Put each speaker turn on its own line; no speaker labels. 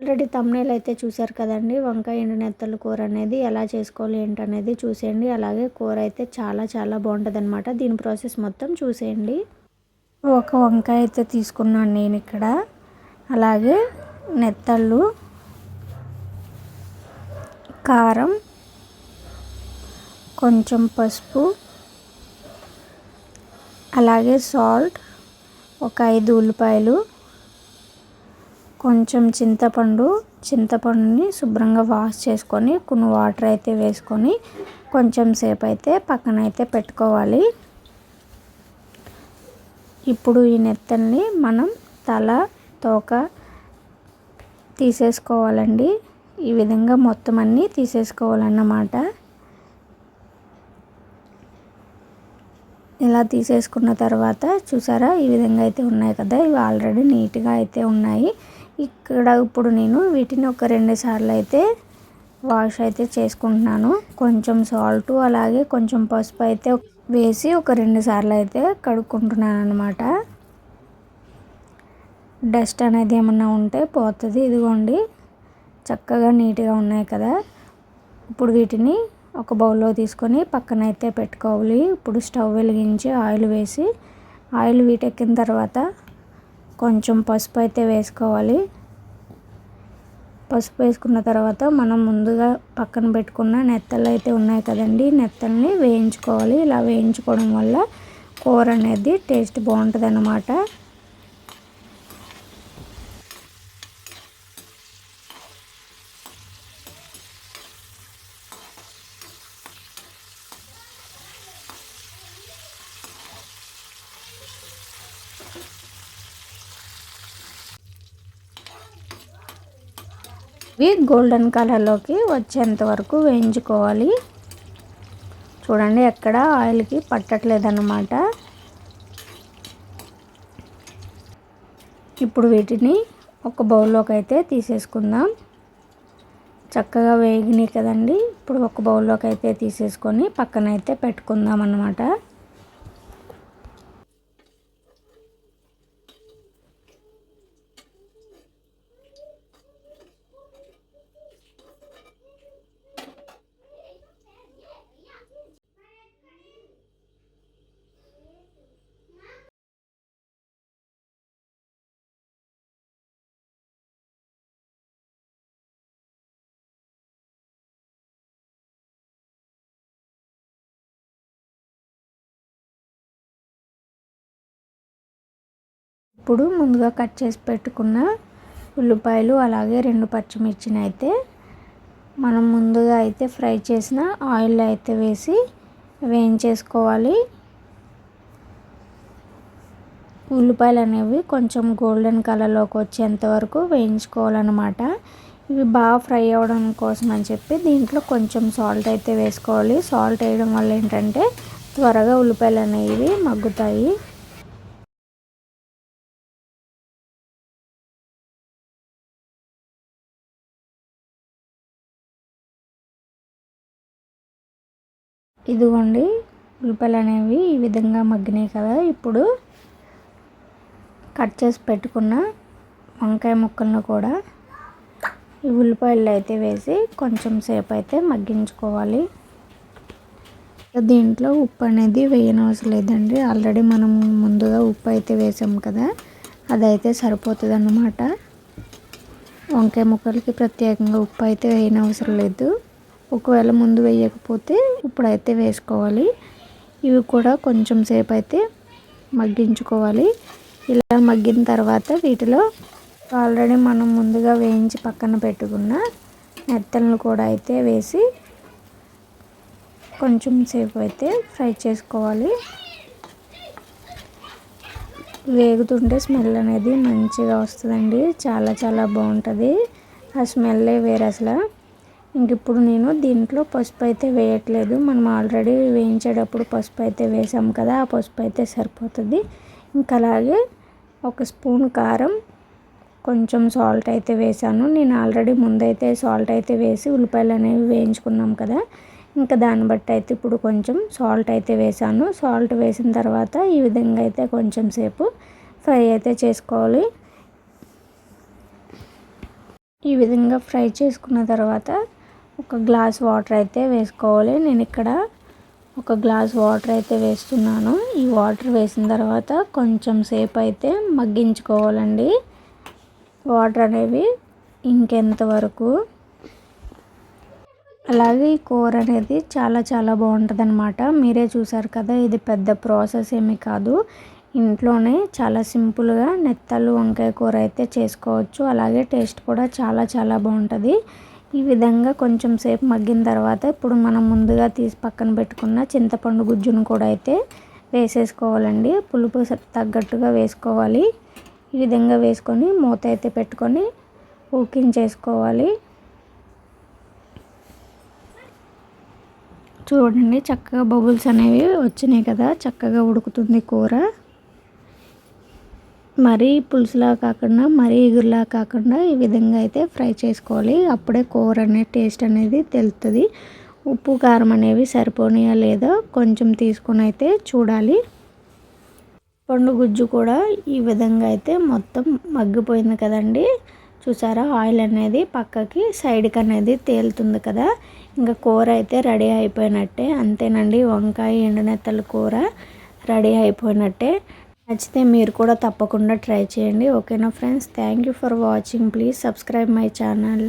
Already thumbnail అయితే చూశారు కదండి. వంకాయ ఎండు నెత్తలు కూర అనేది ఎలా చేసుకోవాలి ఏంటనేది చూసేయండి. అలాగే కూర అయితే చాలా చాలా బాగుంటుంది అనమాట దీని ప్రాసెస్ మొత్తం చూసేయండి. ఒక వంకాయ అయితే తీసుకున్నాను నేను ఇక్కడ. అలాగే నెత్తళ్ళు కారం కొంచెం పసుపు అలాగే సాల్ట్ ఒక ఐదు ఉల్లిపాయలు కొంచెం చింతపండు చింతపండుని శుభ్రంగా వాష్ చేసుకొని కొన్ని వాటర్ అయితే వేసుకొని కొంచెం సేపు అయితే పక్కన అయితే పెట్టుకోవాలి. ఇప్పుడు ఈ నెత్తల్ని మనం తల తోక తీసేసుకోవాలండి. ఈ విధంగా మొత్తం అన్నీ తీసేసుకోవాలన్నమాట. ఇలా తీసేసుకున్న తర్వాత చూసారా ఈ విధంగా అయితే ఉన్నాయి కదా ఇవి ఆల్రెడీ నీట్గా అయితే ఉన్నాయి. ఇక్కడ ఇప్పుడు నేను వీటిని ఒక రెండు సార్లు అయితే వాష్ అయితే చేసుకుంటున్నాను. కొంచెం సాల్ట్ అలాగే కొంచెం పసుపు అయితే వేసి ఒక రెండు సార్లు అయితే కడుక్కుంటున్నాను అనమాట డస్ట్ అనేది ఏమన్నా ఉంటే పోతుంది. ఇదిగోండి చక్కగా నీట్గా ఉన్నాయి కదా. ఇప్పుడు వీటిని ఒక బౌల్లో తీసుకొని పక్కన అయితే పెట్టుకోవాలి. ఇప్పుడు స్టవ్ వెలిగించి ఆయిల్ వేసి ఆయిల్ వీటెక్కిన తర్వాత కొంచెం పసుపు అయితే వేసుకోవాలి. పసుపు వేసుకున్న తర్వాత మనం ముందుగా పక్కన పెట్టుకున్న నెత్తలు అయితే ఉన్నాయి కదండి. నెత్తల్ని వేయించుకోవాలి. ఇలా వేయించుకోవడం వల్ల కూర అనేది టేస్ట్ బాగుంటుంది అన్నమాట ఇవి గోల్డెన్ కలర్లోకి వచ్చేంత వరకు వేయించుకోవాలి. చూడండి ఎక్కడ ఆయిల్కి పట్టట్లేదన్నమాట. ఇప్పుడు వీటిని ఒక బౌల్లోకి అయితే తీసేసుకుందాం. చక్కగా వేగినాయి కదండి. ఇప్పుడు ఒక బౌల్లోకి అయితే తీసేసుకొని పక్కన అయితే పెట్టుకుందాం అన్నమాట ఇప్పుడు ముందుగా కట్ చేసి పెట్టుకున్న ఉల్లిపాయలు అలాగే రెండు పచ్చిమిర్చిని అయితే మనం ముందుగా అయితే ఫ్రై చేసిన ఆయిల్ అయితే వేసి వేయించేసుకోవాలి. ఉల్లిపాయలు అనేవి కొంచెం గోల్డెన్ కలర్లోకి వచ్చేంత వరకు వేయించుకోవాలన్నమాట. ఇవి బాగా ఫ్రై అవ్వడం కోసం అని చెప్పి దీంట్లో కొంచెం సాల్ట్ అయితే వేసుకోవాలి. సాల్ట్ వేయడం వల్ల ఏంటంటే త్వరగా ఉల్లిపాయలు అనేవి మగ్గుతాయి. ఇదిగోండి ఉల్లిపాయలు అనేవి ఈ విధంగా మగ్గినాయి కదా. ఇప్పుడు కట్ చేసి పెట్టుకున్న వంకాయ ముక్కలను కూడా ఈ ఉల్లిపాయలు అయితే వేసి కొంచెం సేపు అయితే మగ్గించుకోవాలి. దీంట్లో ఉప్పు అనేది వేయనవసరం లేదండి. ఆల్రెడీ మనం ముందుగా ఉప్పు అయితే వేసాం కదా అదైతే సరిపోతుంది అన్నమాట వంకాయ ముక్కలకి ప్రత్యేకంగా ఉప్పు అయితే వేయనవసరం లేదు. ఒకవేళ ముందు వేయకపోతే ఇప్పుడైతే వేసుకోవాలి. ఇవి కూడా కొంచెం సేపు అయితే మగ్గించుకోవాలి. ఇలా మగ్గిన తర్వాత వీటిలో ఆల్రెడీ మనం ముందుగా వేయించి పక్కన పెట్టుకున్న మెత్తలను కూడా అయితే వేసి కొంచెం సేపు అయితే ఫ్రై చేసుకోవాలి. వేగుతుంటే స్మెల్ అనేది మంచిగా వస్తుందండి. చాలా చాలా బాగుంటుంది. ఆ స్మెల్లే వేరే అసలు ఇంక ఇప్పుడు నేను దీంట్లో పసుపు అయితే వేయట్లేదు. మనం ఆల్రెడీ వేయించేటప్పుడు పసుపు అయితే వేసాం కదా ఆ పసుపు అయితే సరిపోతుంది. ఇంకా అలాగే ఒక స్పూన్ కారం కొంచెం సాల్ట్ అయితే వేసాను. నేను ఆల్రెడీ ముందైతే సాల్ట్ అయితే వేసి ఉల్లిపాయలు అనేవి వేయించుకున్నాం కదా ఇంకా దాన్ని బట్టి అయితే ఇప్పుడు కొంచెం సాల్ట్ అయితే వేసాను. సాల్ట్ వేసిన తర్వాత ఈ విధంగా అయితే కొంచెం సేపు ఫ్రై అయితే చేసుకోవాలి. ఈ విధంగా ఫ్రై చేసుకున్న తర్వాత ఒక గ్లాస్ వాటర్ అయితే వేసుకోవాలి. నేను ఇక్కడ ఒక గ్లాస్ వాటర్ అయితే వేస్తున్నాను. ఈ వాటర్ వేసిన తర్వాత కొంచెం సేపు అయితే మగ్గించుకోవాలండి. వాటర్ అనేవి ఇంకెంతవరకు అలాగే ఈ కూర అనేది చాలా చాలా బాగుంటుంది అనమాట మీరే చూసారు కదా ఇది పెద్ద ప్రాసెస్ ఏమీ కాదు. ఇంట్లోనే చాలా సింపుల్గా నెత్తలు వంకాయ కూర అయితే చేసుకోవచ్చు. అలాగే టేస్ట్ కూడా చాలా చాలా బాగుంటుంది. ఈ విధంగా కొంచెం సేపు మగ్గిన తర్వాత ఇప్పుడు మనం ముందుగా తీసి పక్కన పెట్టుకున్న చింతపండు గుజ్జును కూడా అయితే వేసేసుకోవాలండి. పులుపు తగ్గట్టుగా వేసుకోవాలి. ఈ విధంగా వేసుకొని మూత అయితే పెట్టుకొని కుకింగ్ చేసుకోవాలి. చూడండి చక్కగా బబుల్స్ అనేవి వచ్చినాయి కదా చక్కగా ఉడుకుతుంది కూర. మరీ పులుసులా కాకుండా మరీ ఎగురులా కాకుండా ఈ విధంగా అయితే ఫ్రై చేసుకోవాలి. అప్పుడే కూర అనే టేస్ట్ అనేది తెలుస్తుంది ఉప్పు కారం అనేవి సరిపోనియా లేదా కొంచెం తీసుకొని అయితే చూడాలి. పండు గుజ్జు కూడా ఈ విధంగా అయితే మొత్తం మగ్గిపోయింది కదండి. చూసారా? ఆయిల్ అనేది పక్కకి సైడ్కి అనేది తేలుతుంది కదా. ఇంకా కూర అయితే రెడీ అయిపోయినట్టే. అంతేనండి వంకాయ ఎండునెత్తల కూర రెడీ అయిపోయినట్టే. నచ్చితే మీరు కూడా తప్పకుండా ట్రై చేయండి. ఓకేనా friends? Thank you for watching. Please subscribe my channel.